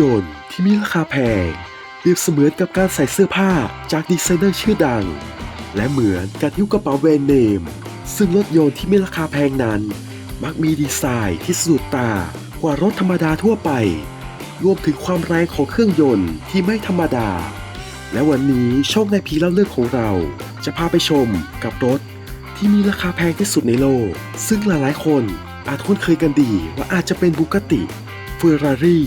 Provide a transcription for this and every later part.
ยนต์ที่มีราคาแพงเปรียบเสมือนกับการใส่เสื้อผ้าจากดีไซเนอร์ชื่อดัง และเหมือนการหิ้วกระเป๋าแบรนด์เนม ซึ่งรถยนต์ที่มีราคาแพงนั้น มักมีดีไซน์ที่สะดุดตากว่ารถธรรมดาทั่วไป รวมถึงความแรงของเครื่องยนต์ที่ไม่ธรรมดา และวันนี้ช่องในพีเล่าเรื่องของเรา จะพาไปชมกับรถที่มีราคาแพงที่สุดในโลก ซึ่งหลายๆ คนอาจคุ้นเคยกันดีว่าอาจจะเป็นบุกติเฟอร์รารี่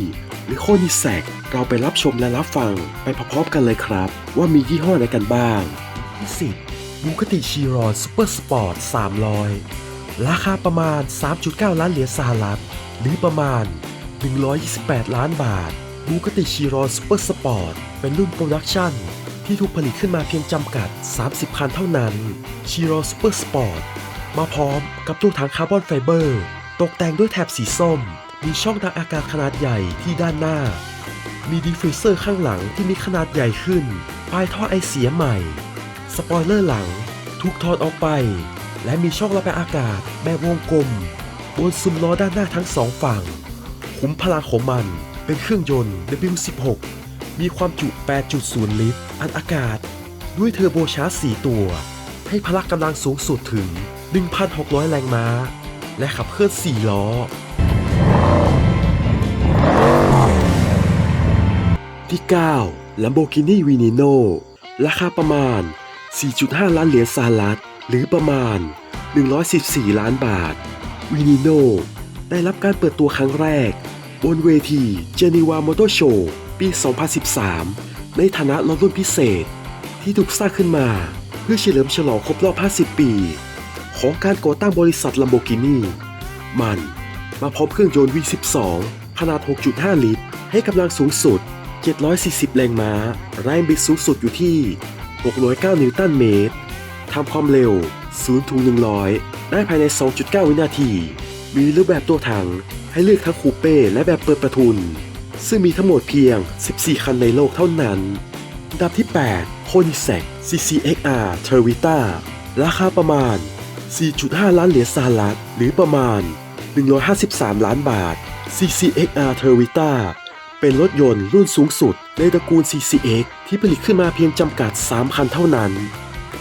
หรือโคนิแซกเราไปรับชมและรับฟังไปพร้อมๆกันเลยครับ ว่ามียี่ห้ออะไหนกันบ้างที่สิบบุกติชิรอนซูเปอร์สปอร์ต 300 ราคาประมาณ 3.9 ล้านเหรียญสหรัฐ หรือประมาณ 128 ล้านบาทบูกติชิรอนซูเปอร์สปอร์ต เป็นรุ่นโปรดักชั่นที่ถูกผลิตขึ้นมาเพียงจำกัด 30 คันเท่านั้นชิรอนซูเปอร์สปอร์ตมาพร้อมกับตู้ถังคาร์บอนไฟเบอร์ ตกแต่งด้วยแถบสีส้ม มีช่องทางอากาศขนาดใหญ่ที่ด้านหน้า มีดิฟฟิวเซอร์ข้างหลังที่มีขนาดใหญ่ขึ้น ปลายท่อไอเสียใหม่ สปอยเลอร์หลัง ถูกถอดออกไป และมีช่องระบายอากาศแบบวงกลมบนซุ้มล้อด้านหน้าทั้งสองฝั่ง ขุมพลังของมันเป็นเครื่องยนต์ W16 มีความจุ 8.0 ลิตร อัดอากาศ ด้วยเทอร์โบชาร์จ 4 ตัว ให้พละกำลังสูงสุดถึง 1,600 แรงม้า และขับเคลื่อน 4 ล้อ ที่9 Lamborghini Veneno ราคาประมาณ 4.5 ล้านเหรียญสหรัฐ หรือประมาณ 114 ล้านบาท Veneno ได้รับการเปิดตัวครั้งแรก บนเวที Geneva Motor Show ปี 2013 ในฐานะรถรุ่นพิเศษ ที่ถูกสร้างขึ้นมาเพื่อเฉลิมฉลองครบรอบ 50 ปี ของการก่อตั้งบริษัท Lamborghini มันมาพร้อมเครื่องยนต์ V12 ขนาด 6.5 ลิตร ให้กำลังสูงสุด 740 แรงม้า แรงบิดสูงสุดอยู่ที่ 609 นิวตันเมตร ทำความเร็ว 0 ถึง 100 ได้ภายใน 2.9 วินาที มีรูปแบบตัวถังให้เลือกทั้งคูเป้และแบบเปิดประทุน ซึ่งมีทั้งหมดเพียง 14 คันในโลกเท่านั้นดับที่8 c o n i s e c CCXR t e r v i t a ราคาประมาณ 4.5 ล้านเหรียญสหรัฐ หรือประมาณ 153 ล้านบาท CCXR t e r v i t a เป็นรถยนต์รุ่นสูงสุดในตระกูล CCX ที่ผลิตขึ้นมาเพียงจำกัด 3 คันเท่านั้น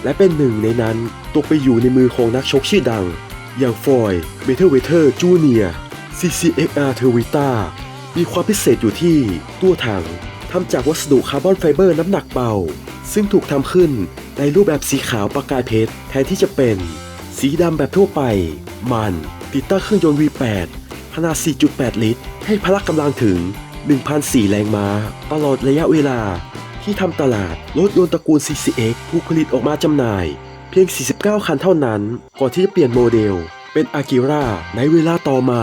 และเป็นหนึ่งในนั้นตกไปอยู่ในมือของนักชกชื่อดัง อย่างฟอยเบเทอร์เวเทอร์จูเนีย CCXR t e r v i t a มีความพิเศษอยู่ที่ตัวถังทำจากวัสดุคาร์บอนไฟเบอร์น้ำหนักเบา ซึ่งถูกทำขึ้นในรูปแบบสีขาวประกายเพชรแทนที่จะเป็น สีดำแบบทั่วไป มันติดตั้งเครื่องยนต์ V8 ขนาด 4.8 ลิตร ให้พละกำลังถึง 1,004 แรงม้า ตลอดระยะเวลา ที่ทำตลาดรถยนต์ตระกูล CCX ถูกผลิตออกมาจำหน่าย เพียง 49 คันเท่านั้น ก่อนที่จะเปลี่ยนโมเดล เป็นอากิราในเวลาต่อมา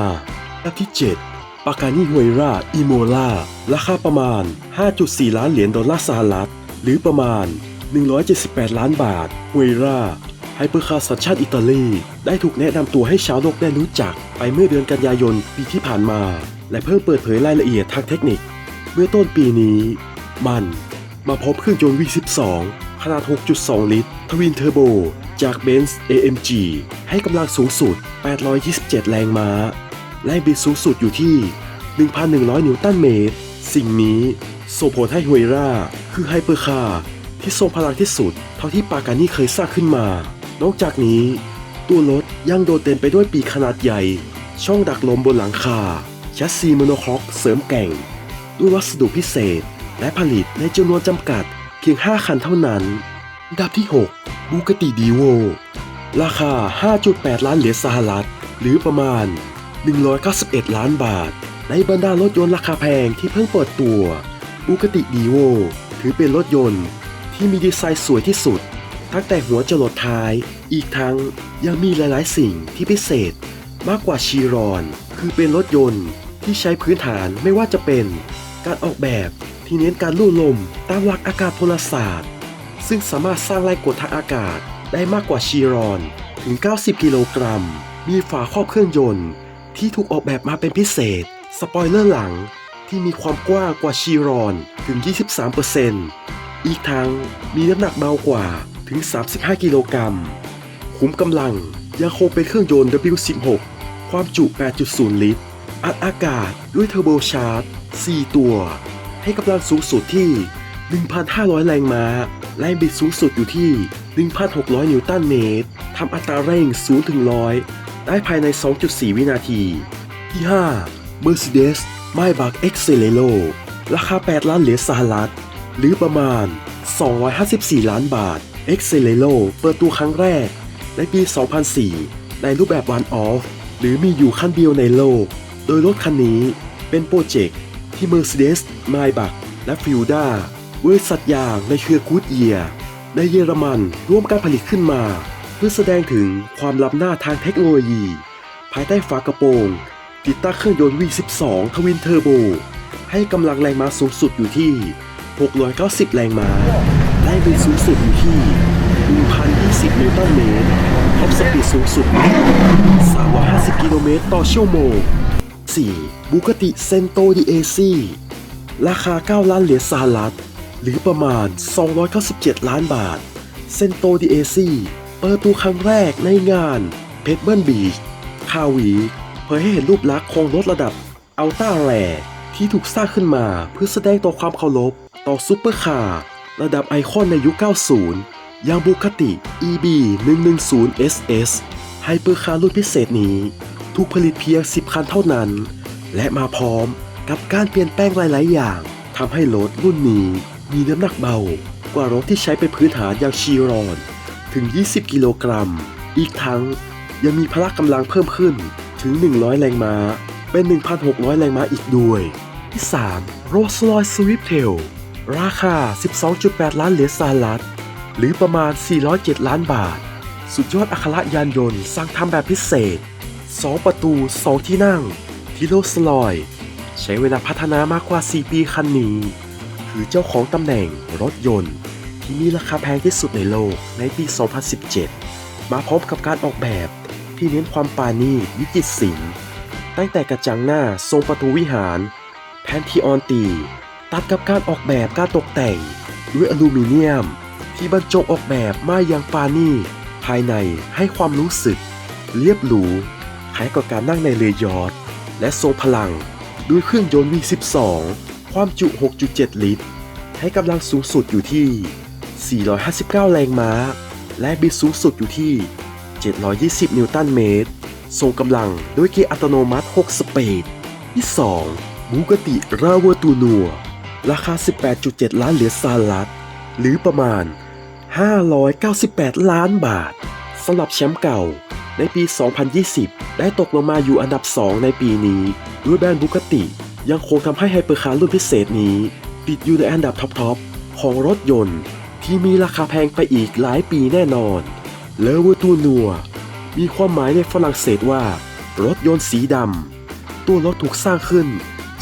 อันที่ 7 ปากานิฮวยราอีโมล่าราคาประมาณ 5.4 ล้านเหรียญดอลลาร์สหรัฐ หรือประมาณ 178 ล้านบาทฮวยรา ไฮเปอร์คาร์สัญชาติอิตาลี ได้ถูกแนะนำตัวให้ชาวโลกได้รู้จัก ไปเมื่อเดือนกันยายนปีที่ผ่านมา และเพิ่มเปิดเผยรายละเอียดทางเทคนิค เมื่อต้นปีนี้ มัน มาพบเครื่องยนต์ V12 ขนาด 6.2 ลิตร ทวินเทอร์โบ จาก Benz AMG ให้กำลังสูงสุด 827 แรงม้าแรงบิดสูงสุดอยู่ที่ 1,100 นิวตันเมตร สิ่งนี้ส่งผลให้ฮวยราคือไฮเปอร์คาร์ที่ทรงพลังที่สุด เท่าที่ปากานี่เคยสร้างขึ้นมา นอกจากนี้ ตัวรถยังโดดเด่นไปด้วยปีกขนาดใหญ่ ช่องดักลมบนหลังคาแชสซีโมโนคอกเสริมแก่ง ด้วยวัสดุพิเศษ และผลิตในจำนวนจำกัดเพียง 5 คันเท่านั้นอันดับที่ 6 บูกติดีโว ราคา 5.8 ล้านเหรียญสหรัฐ หรือประมาณ 191 ล้านบาท ในบรรดารถยนต์ราคาแพงที่เพิ่งเปิดตัวบูกติดีโวถือเป็นรถยนต์ที่มีดีไซน์สวยที่สุด ตั้งแต่หัวจรดท้าย อีกทั้งยังมีหลายๆ สิ่งที่พิเศษ มากกว่าชีรอน คือเป็นรถยนต์ที่ใช้พื้นฐานไม่ว่าจะเป็นการออกแบบที่เน้นการลู่ลมตามหลักอากาศพลศาสตร์ ซึ่งสามารถสร้างแรงกดทางอากาศได้มากกว่าชีรอนถึง 90 กิโลกรัม มีฝาครอบเครื่องยนต์ ที่ถูกออกแบบมาเป็นพิเศษ สปอยเลอร์หลังที่มีความกว้างกว่าชีรอนถึง 23%อีกทั้งมีน้ำหนักเบากว่า ถึง 35 กิโลกรัม คุ้มกำลังยังคงเป็นเครื่องยนต์ W16 ความจุ 8.0 ลิตร อัดอากาศด้วยเทอร์โบชาร์จ 4 ตัว ให้กำลังสูงสุดที่ 1,500 แรงม้า แรงบิดสูงสุดอยู่ที่ 1,600 นิวตันเมตร ทำอัตราเร่ง 0 ถึง 100 ได้ภายใน 2.4 วินาที ที่ 5 Mercedes Maybach x c e l e r o ราคา 8 ล้านเหรียญสหรัฐ หรือประมาณ 254 ล้านบาท Excelero เปิดตัวครั้งแรก ในปี 2004 ในรูปแบบ One Off หรือมีอยู่คันเดียวในโลก โดยรถคันนี้เป็นโปรเจกต์ที่ Mercedes Maybach และ f i e l d a บริษัทยางในเครือกูดเยียในเยอรมันร่วมการผลิตขึ้นมา เพื่อแสดงถึงความล้ำหน้าทางเทคโนโลยี ภายใต้ฝากระโปรงติดตั้งเครื่องยนต์ V12 ทวินเทอร์โบ ให้กำลังแรงม้าสูงสุดอยู่ที่ 690 แรงม้า แรงบิดสูงสุดอยู่ที่ 1,020 นิวตันเมตรท็อปสปีดสูงสุด350 กิโลเมตรต่อชั่วโมง 4. บูกติเซนโตดีเอซีราคา 9 ล้านเหรียญสหรัฐ หรือประมาณ 297 ล้านบาท เซนโตดีเอซีเปิดตัวครั้งแรกในงานเพชรเบิลบีชคาวีเผยให้เห็นรูปลักษณ์ของรถระดับอัลต้าแรที่ถูกสร้างขึ้นมาเพื่อแสดงต่อความเคารพต่อซูเปอร์คาร์ ระดับไอคอนในยุค 90 อย่างบูคติ EB 110 SS ไฮเปอร์คาร์รุ่นพิเศษนี้ ถูกผลิตเพียง 10 คันเท่านั้น และมาพร้อมกับการเปลี่ยนแปลงหลาย ๆ อย่างทำให้รถรุ่นนี้มีน้ำหนักเบา กว่ารถที่ใช้เป็นพื้นฐานอย่างชีรอน ถึง 20 กิโลกรัม อีกทั้งยังมีพละกำลังเพิ่มขึ้นถึง 100 แรงม้า เป็น 1,600 แรงม้าอีกด้วย ที่ 3 Rolls Royce Swiftail ราคา 12.8 ล้านเหรียญสหรัฐ หรือประมาณ 407 ล้านบาท สุดยอดอัคระยานยนต์สั่งทำแบบพิเศษ 2 ประตู 2 ที่นั่งที่โรลส์รอย ใช้เวลาพัฒนามากกว่า 4 ปีคันนี้ คือเจ้าของตำแหน่งรถยนต์ ที่มีราคาแพงที่สุดในโลกในปี 2017 มาพร้อมกับการออกแบบที่เน้นความปาณีวิจิตรศิลป์ตั้งแต่กระจังหน้าทรงประตูวิหาร แพนทีออนตี ตัดกับการออกแบบการตกแต่ง ด้วยอลูมิเนียม ที่บรรจงออกแบบมาอย่างปาณีตภายในให้ความรู้สึก เรียบหรูคล้ายกับการนั่งในเรือยอทและทรงพลัง ด้วยเครื่องยนต์ V12 ความจุ 6.7 ลิตร ให้กำลังสูงสุดอยู่ที่ 459 แรงม้า และบิดสูงสุดอยู่ที่ 720 นิวตันเมตร ทรงกำลังด้วยเกียร์อัตโนมัติ 6 สปีดที่ 2 บูกติราเวอร์ตูนัว ราคา 18.7 ล้านเหรียญสหรัฐ หรือประมาณ 598 ล้านบาทสำหรับแชมป์เก่าในปี 2020 ได้ตกลงมาอยู่อันดับ 2 ในปีนี้ด้วยแบรนด์บุกติ ยังคงทำให้ไฮเปอร์คาร์รุ่นพิเศษนี้ ติดอยู่ในอันดับท็อปๆของรถยนต์ ที่มีราคาแพงไปอีกหลายปีแน่นอนเลเวอร์ตูนัวมีความหมายในฝรั่งเศสว่า รถยนต์สีดำตัวรถถูกสร้างขึ้น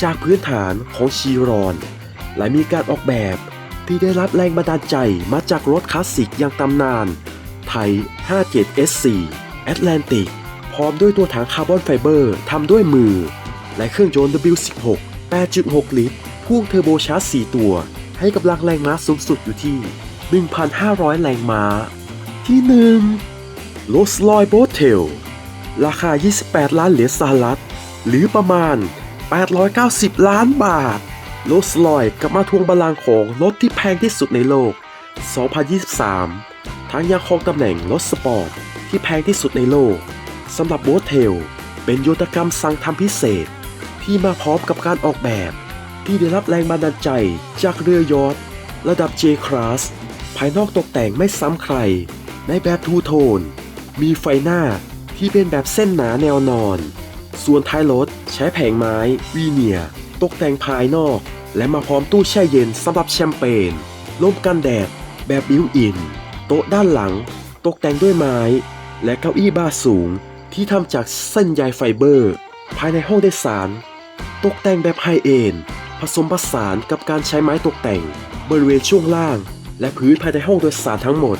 จากพื้นฐานของชีรอน และมีการออกแบบที่ได้รับแรงบันดาลใจมาจากรถคลาสสิกอย่างตำนาน ไทย 57SC Atlantic พร้อมด้วยตัวถังคาร์บอนไฟเบอร์ทำด้วยมือ และเครื่องยนต์ W16 8.6 ลิตร พ่วงเทอร์โบชาร์จ 4 ตัว ให้กำลังแรงม้าสูงสุดอยู่ที่ 1,500 แรงม้า ที่1โรสลอยโบเทลราคา 28 ล้านเหรียญสหรัฐ หรือประมาณ 890 ล้านบาท โรสลอยกลับมาทวงบัลลังก์ของรถที่แพงที่สุดในโลก 2023 ทั้งยังครองตำแหน่งรถสปอร์ตที่แพงที่สุดในโลกสำหรับโบเทล เป็นโยธกรรมสั่งทำพิเศษ ที่มาพร้อมกับการออกแบบ ที่ได้รับแรงบันดาลใจจากเรือยอทระดับ J-Class ภายนอกตกแต่งไม่ซ้ำใคร ในแบบทูโทน มีไฟหน้าที่เป็นแบบเส้นหนาแนวนอน ส่วนท้ายรถใช้แผงไม้ วีเนียร์ตกแต่งภายนอก และมาพร้อมตู้แช่เย็นสำหรับแชมเปญร่มกันแดด แบบบิวอิน โต๊ะด้านหลัง ตกแต่งด้วยไม้ และเก้าอี้บาร์สูง ที่ทำจากเส้นใยไฟเบอร์ ภายในห้องโดยสาร ตกแต่งแบบไฮเอ็นผสมผสานกับการใช้ไม้ตกแต่ง บริเวณช่วงล่าง และพื้นภายในห้องโดยสารทั้งหมด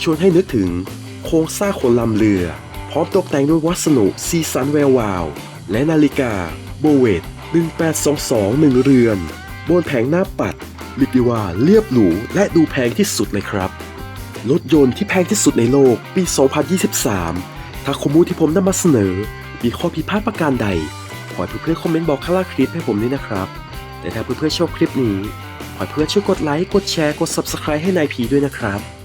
ชวนให้นึกถึงโครงสร้างคนลำเรือ พร้อมตกแต่งด้วยวัสดุซีซันแวววาว และนาฬิกาโบเวต1822หนึ่งเรือน บนแผงหน้าปัดเรียกได้ว่าเรียบหรูและดูแพงที่สุดเลยครับ รถยนต์ที่แพงที่สุดในโลกปี 2023 ถ้าข้อมูลที่ผมนำมาเสนอ มีข้อผิดพลาดประการใด ขอให้เพื่อนๆคอมเมนต์บอกข้างล่างคลิปให้ผมด้วยนะครับ แต่ถ้าเพื่อนๆชอบคลิปนี้ ขอให้เพื่อนช่วยกดไลค์ กดแชร์ กด Subscribe ให้นายผีด้วยนะครับ